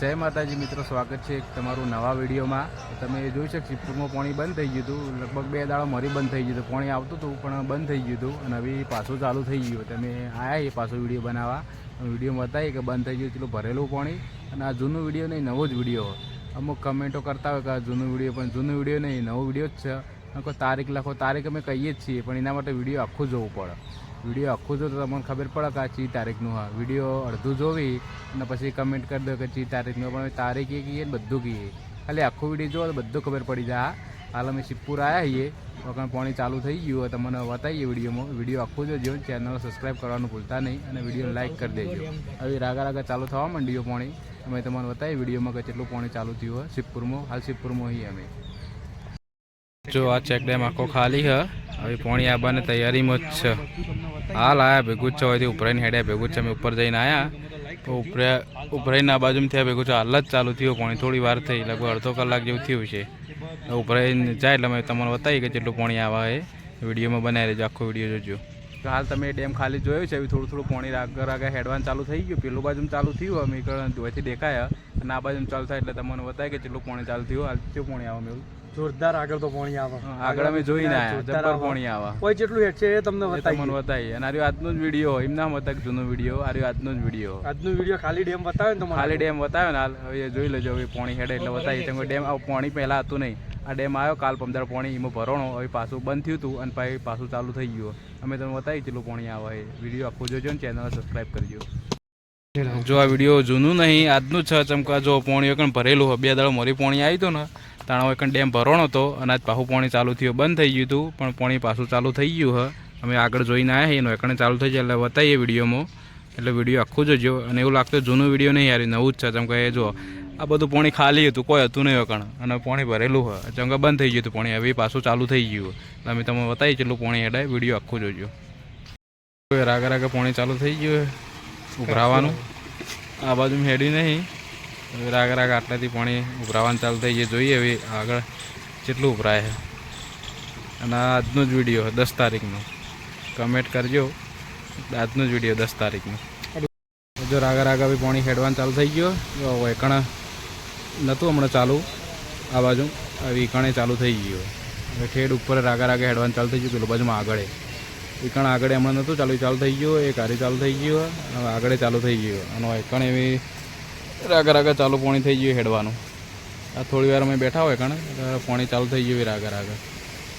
જય માતાજી મિત્રો, સ્વાગત છે તમારું નવા વિડીયોમાં. તમે જોઈ શકશો, પૂરમાં પાણી બંધ થઈ ગયું હતું. લગભગ બે દાડો મરી બંધ થઈ ગયું હતું. પાણી આવતું હતું, પણ બંધ થઈ ગયું હતું. અને હવે પાછું ચાલુ થઈ ગયું. તમે આવ્યા એ પાછો વીડિયો બનાવવા. વીડિયો બતાવીએ કે બંધ થઈ ગયું એટલું ભરેલું પાણી. અને આ જૂનું વીડિયો નહીં, નવો જ વીડિયો. અમુક કમેન્ટો કરતા હોય કે આ જૂનું વીડિયો, પણ જૂનું વીડિયો નહીં, નવો વીડિયો જ છે. કોઈ તારીખ લખો, તારીખ અમે કહીએ જ છીએ, પણ એના માટે વીડિયો આખું જોવું પડે. વીડિયો આખું જો તમને ખબર પડે કે આ ચી તારીખનું હા વીડિયો અડધું જોવી અને પછી કમેન્ટ કરી દો કે ચી તારીખનું પણ તારીખ એ કહીએ બધું કહીએ. ખાલી આખું વીડિયો જોવો તો બધું ખબર પડી જાય. હાલ અમે શિવપુર આવ્યા છીએ. વખણ પાણી ચાલુ થઈ ગયું તમને બતાવીએ વિડીયોમાં. વીડિયો આખું જોજો. ચેનલ સબસ્ક્રાઈબ કરવાનું ભૂલતા નહીં અને વીડિયો લાઇક કરી દેજો. હવે રાગા રાગા ચાલુ થવા માંડ્યું પાણી. અમે તમને બતાવીએ વિડીયોમાં કે કેટલું પાણી ચાલુ થયું હોય. શિવપુરમાં, હાલ શિવપુરમાં અહીં અમે. જો આ ચેક ડેમ આખો ખાલી હ. હવે પાણી આવવાની તૈયારીમાં જ છે. હાલ આયા, ભેગું હોયથી ઉપરાઈને હેડ્યા ભેગું છે, અમે ઉપર જઈને આવ્યા તો ઉપરે આ બાજુમાં થયા, ભેગું છે, હાલ જ ચાલુ થયું, પાણી થોડી વાર થઈ, લગભગ અડધો કલાક જેવું થયું છે. ઉપરાઈને જાય એટલે અમે તમને બતાવી કે જેટલું પાણી આવે એ વિડીયોમાં બનાવી રહેજો, આખો વીડિયો જોજો. હાલ તમે ડેમ ખાલી જોયો છે, એવું થોડું થોડું પાણી આગળ આગળ હેડવાનું ચાલુ થઈ ગયું. પેલું બાજુ ચાલુ થયું, અમે ધોવાથી દેખાયા, અને આ બાજુ ચાલુ થાય એટલે તમને બતાવી કે જેટલું પાણી ચાલુ થયું, હાલ કેવું પાણી આવે એવું જોરદાર આગળ તો પાણી આવે. આગળ અમે જોઈને આવ્યા જબ્બર આવે. પાણી આવે. કોઈ જેટલું હેઠ છે એ તમને બતાવી તમને બતાવી અને આર્યો આજનો જ વીડિયો એમ મતક જૂનો વીડિયો આર્યો આજનો જ વીડિયો. આજનો વીડિયો ખાલી ડેમ બતાવે ને તમારે? ખાલી ડેમ બતાવે ને હાલ. હવે જોઈ લેજો હવે પાણી હેડે એટલે બતાવી કેમ ડેમ પાણી પહેલાં હતું નહીં. આ ડેમ આવ્યો કાલ પંદર પાણી એમાં ભરણો હવે પાછું બંધ થયું હતું અને પછી પાછું ચાલુ થઈ ગયું. અમે તમને બતાવી કેટલું પાણી આવે. એ વીડિયો આખું જોજો ને ચેનલ સબસ્ક્રાઈબ કરજો. જો આ વીડિયો જૂનું નહીં આજનું છ ચમકા જો પાણી એકણ ભરેલું હોય બે દાડો મરી પાણી આવ્યું હતું ને. તાણા એક ડેમ ભરવાનો હતો અને આજ પાછું પાણી ચાલુ થયું બંધ થઈ ગયું હતું પણ પાણી પાછું ચાલુ થઈ ગયું હ. અમે આગળ જોઈને આવ્યા એનો એકણે ચાલુ થઈ જાય એટલે બતાવીએ વિડીયોમાં. એટલે વીડિયો આખું જોજો અને એવું લાગતું જૂનું વીડિયો નહીં યાર નવું જ છે. જેમ એ જો આ બધું પાણી ખાલી હતું કોઈ હતું નહીં એકણ અને પાણી ભરેલું હોય કે બંધ થઈ ગયું હતું પાણી હવે પાછું ચાલુ થઈ ગયું એટલે અમે તમે બતાવી કેટલું પાણી હેડાય વીડિયો આખું જોજો. રાગે રાગે પાણી ચાલુ થઈ ગયું ઉભરાવાનું. આ બાજુ હેડી નહીં. રાગ રાગ આટલાથી પાણી ઉભરાવાનું ચાલુ થઈ જાય જોઈએ હવે આગળ કેટલું ઉભરાય છે. અને આજનો જ વીડિયો દસ તારીખનો. કમેન્ટ કરજો. આજનો જ વીડિયો દસ તારીખનો. જો રાગા રાગા બી પાણી ખેડવાનું ચાલુ થઈ ગયો વેકણ નહોતું હમણાં ચાલુ. આ બાજુ વિકણે ચાલુ થઈ ગયું હવે ઠેડ ઉપર રાગા રાગા હેડવાનું ચાલુ થઈ ગયું પેલું બાજુમાં આગળ. એકણ આગળ હમણાં નહોતું ચાલુ ચાલુ થઈ ગયું એ કાર્ય ચાલુ થઈ ગયું હવે આગળ ચાલુ થઈ ગયું અને એકણ એવી રાગા રાગા ચાલુ પાણી થઈ ગયું હેડવાનું. આ થોડી વાર અમે બેઠા હોય એટલે પાણી ચાલુ થઈ ગયું રાગા રાગા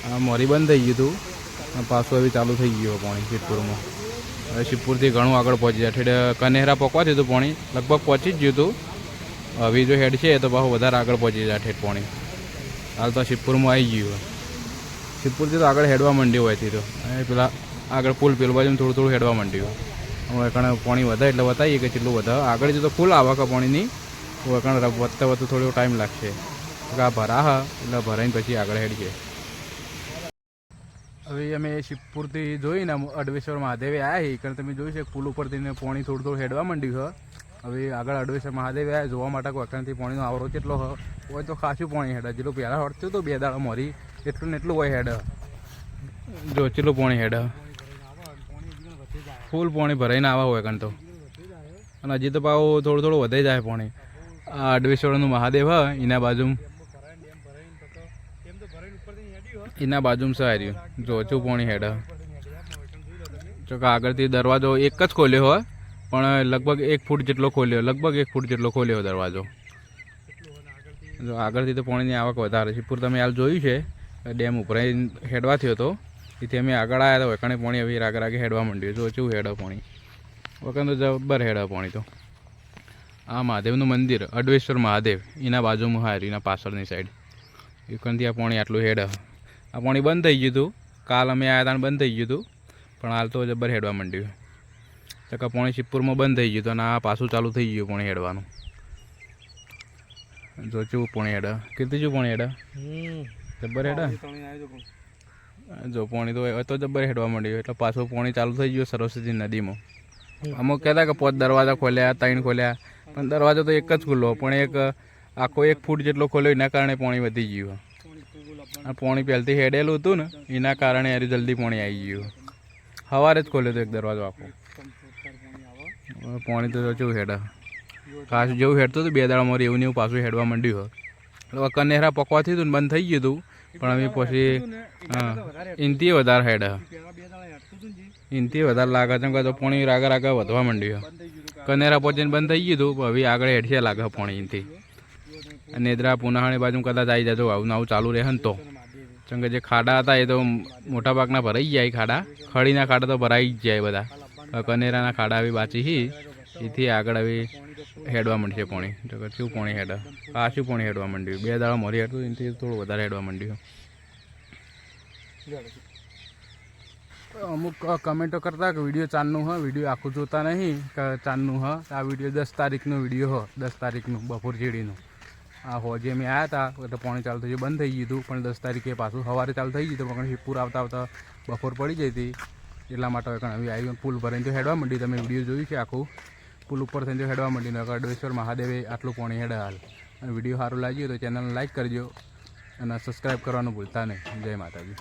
આ મોરી બંધ થઈ ગયું હતું પાછું હવે ચાલુ થઈ ગયું પાણી શિવપુરમાં. હવે શિવપુરથી ઘણું આગળ પહોંચી જાય. ઠેડે કનેરા પકવાથી હતું પાણી, લગભગ પહોંચી જ ગયું હતું હવે જો હેડ છે તો પાછું વધારે આગળ પહોંચી જાય ઠેઠ પાણી. હાલ તો શિવપુરમાં આવી ગયું શિવપુરથી તો આગળ હેડવા માંડ્યું હોય તો પેલા આગળ પુલ, પેલું બાજુ થોડું થોડું હેડવા માંડ્યું. કણ પાણી વધે એટલે બતાવીએ કે કેટલું વધે આગળ જતો ફૂલ આવે કે પાણીની. તો વધતા વધતા થોડો ટાઈમ લાગશે. આ ભરા હ એટલે ભરાઈને પછી આગળ હેડીએ. હવે અમે શિવપુરથી જોઈને અડવેશ્વર મહાદેવે આવ્યા છીએ. કારણ તમે જોયું છે પુલ ઉપરથી પાણી થોડું થોડું હેડવા માંડ્યું છે. હવે આગળ અડવેશ્વર મહાદેવે આવ્યા જોવા માટે વખતથી પાણીનો આવરો કેટલો હોય તો ખાસું પાણી હેડે. જેટલું પહેલાં હડતું હતું, બે દાડા મરી, એટલું ને એટલું હોય હેડ. જો કેટલું પાણી હેડ. ફૂલ પાણી ભરાઈને આવા હોય કણ તો. અને હજી તો પાવ થોડું થોડું વધે જાય પાણી. આ અડવેશ્વરનું મહાદેવ હ, એના બાજુ એના બાજુમાં છે હાર્યું જો ઓછું પાણી હેડ જો કે આગળથી દરવાજો એક જ ખોલ્યો હોય પણ લગભગ એક ફૂટ જેટલો ખોલ્યો, લગભગ એક ફૂટ જેટલો ખોલ્યો દરવાજો. જો આગળથી તો પાણીની આવક વધારે છે. પૂર તમે હાલ જોયું છે, ડેમ ઉપર હેડવા થયો હતો તેથી અમે આગળ આવ્યા હતા વખાણે પાણી હવે રાગ રાગે હેડવા માંડ્યું જો કેવું હેડો પાણી. વખત તો જબ્બર હેડો પાણી તો. આ મહાદેવનું મંદિર અડવેશ્વર મહાદેવ એના બાજુમાં હાર એના પાછળની સાઈડ એકણથી આ પાણી આટલું હેડ. આ પાણી બંધ થઈ ગયું હતું. કાલ અમે આવ્યા હતા બંધ થઈ ગયું હતું. પણ હાલ તો જબ્બર હેડવા માંડ્યું. તો કે પાણી શિવપુરમાં બંધ થઈ ગયું હતું અને આ પાછું ચાલુ થઈ ગયું પાણી હેડવાનું. જો કેવું પાણી હેડ. કીધું છું પાણી હેડ. જબર હેડ. જો પોણી તો હવે તો જબ્બર હેડવા માંડ્યું એટલે પાછું પાણી ચાલુ થઈ ગયું સરસ્વતી નદીમાં. અમુક કહેતા કે પોત દરવાજા ખોલ્યા, ત્રણ ખોલ્યા, પણ દરવાજો તો એક જ ખુલ્લો, પણ એક આખો એક ફૂટ જેટલો ખોલ્યો, એના કારણે પોણી વધી ગયું. આ પોણી પહેલથી હેડેલું હતું ને, એના કારણે યાર જલ્દી પોણી આવી ગયું. સવારે જ ખોલ્યો હતો એક દરવાજો આખો. પોણી તો કેવું હેડા. પાછું જેવું હેડતું હતું બે દાડામાં એવું ને એવું પાછું હેડવા માંડ્યું હોય એટલે કનેરા પકવાથી હતું બંધ થઈ ગયું હતું. પણ અમે પછી ઇનથી વધારે હેડ. ઇનથી વધારે લાગે છે. કે તો પોણી આગળ આગળ વધવા માંડ્યું. કનેરા પહોંચીને બંધ થઈ ગયું હતું, હવે આગળ હેઠશે લાગે પોણી ઇનથી. અને નેદરા પુનાહાણી બાજુ કદાચ આવી જતો આવું આવું ચાલુ રહે તો. કેમ જે ખાડા હતા એ તો મોટા ભાગના ભરાઈ જાય ખાડા. ખડીના ખાડા તો ભરાઈ જ જાય બધા. કનેરાના ખાડા બી બાચી હી. એથી આગળ આવી હેડવા માંડશે પોણી. તો શું પોણી હેડ? પાછું પોણી હેડવા માંડ્યું? બે દાડા મરી હતું, એનાથી થોડું વધારે હેડવા માંડ્યું. અમુક કમેન્ટો કરતા કે વીડિયો ચાંદનું હ, વીડિયો આખું જોતા નહીં, કે ચાંદનું હ. આ વીડિયો દસ તારીખનો વીડિયો હ, દસ તારીખનું, બપોર જેડીનું આ હોજે અમે આવ્યા હતા એટલે પોણી ચાલુ થઈ બંધ થઈ ગયું પણ દસ તારીખે પાછું સવારે ચાલુ થઈ ગયું હતું, પણ હિપુર આવતા આવતા બપોર પડી જઈ હતી. એટલા માટે હવે આવી પુલ ભરાઈને તો હેડવા માંડી, તમે વીડિયો જોયું છે આખું. પુલ ઉપર થઈને હેડવા માંડી નકર અડવેશ્વર મહાદેવે આટલું પોણી હેડે હાલ. અને વીડિયો સારું લાગ્યું તો ચેનલને લાઇક કરજો અને સબસ્ક્રાઈબ કરવાનું ભૂલતા નહીં. જય માતાજી.